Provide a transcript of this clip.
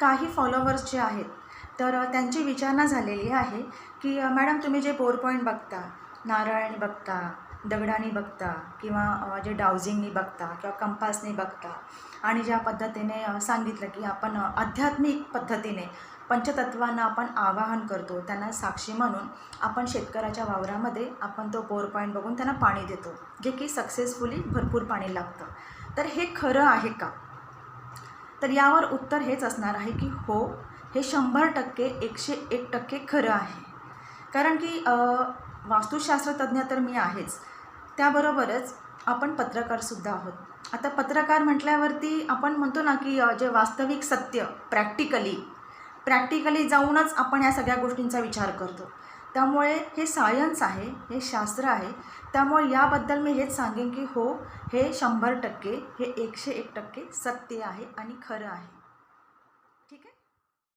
काही फॉलोवर्स जे आहेत तर त्यांची विचारणा झालेली आहे की मॅडम तुम्ही जे पोर पॉईंट बघता नारळाने बघता दगडाने बघता किंवा जे डाउझिंगनी बघता किंवा कंपासने बघता आणि ज्या पद्धतीने सांगितलं की आपण आध्यात्मिक पद्धतीने पंचतत्वांना आपण आवाहन करतो त्यांना साक्षी म्हणून आपण शेतकऱ्याच्या वावरामध्ये आपण तो बोर पॉईंट बघून त्यांना पाणी देतो जे की सक्सेसफुली भरपूर पाणी लागतं. तर हे खरं आहे का? तर यावर उत्तर हेच असणार आहे की हो हे शंभर टक्के एकशे एक टक्के खरं आहे. कारण की वास्तुशास्त्रतज्ञ तर मी आहेच. त्याबरोबरच आपण पत्रकारसुद्धा आहोत. आता पत्रकार म्हटल्यावरती आपण म्हणतो ना की जे वास्तविक सत्य प्रॅक्टिकली प्रॅक्टिकली जाऊनच आपण या सगळ्या गोष्टींचा विचार करतो. त्यामुळे हे सायन्स आहे हे शास्त्र आहे. त्यामुळे याबद्दल मी हेच सांगेन की हो हे शंभर टक्के हे एकशे एक टक्के सत्य आहे आणि खरं आहे. ठीक आहे?